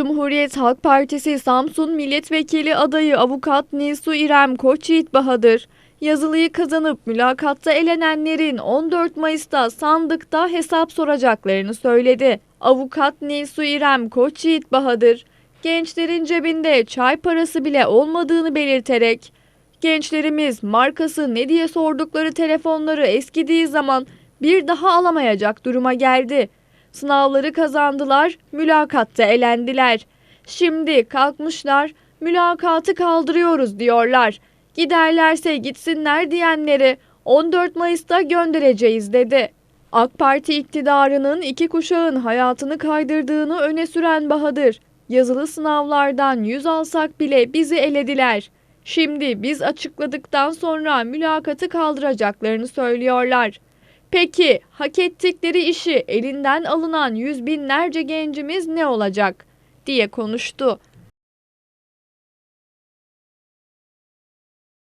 Cumhuriyet Halk Partisi Samsun Milletvekili adayı avukat Nisu İrem Koçyiğit Bahadır, yazılıyı kazanıp mülakatta elenenlerin 14 Mayıs'ta sandıkta hesap soracaklarını söyledi. Avukat Nisu İrem Koçyiğit Bahadır, gençlerin cebinde çay parası bile olmadığını belirterek, gençlerimiz markası ne diye sordukları telefonları eskidiği zaman bir daha alamayacak duruma geldi. Sınavları kazandılar, mülakatta elendiler. Şimdi kalkmışlar, mülakatı kaldırıyoruz diyorlar. Giderlerse gitsinler diyenleri 14 Mayıs'ta göndereceğiz dedi. AK Parti iktidarının iki kuşağın hayatını kaydırdığını öne süren Bahadır, yazılı sınavlardan yüz alsak bile bizi elediler. Şimdi biz açıkladıktan sonra mülakatı kaldıracaklarını söylüyorlar. Peki hak ettikleri işi elinden alınan yüz binlerce gencimiz ne olacak? diye konuştu.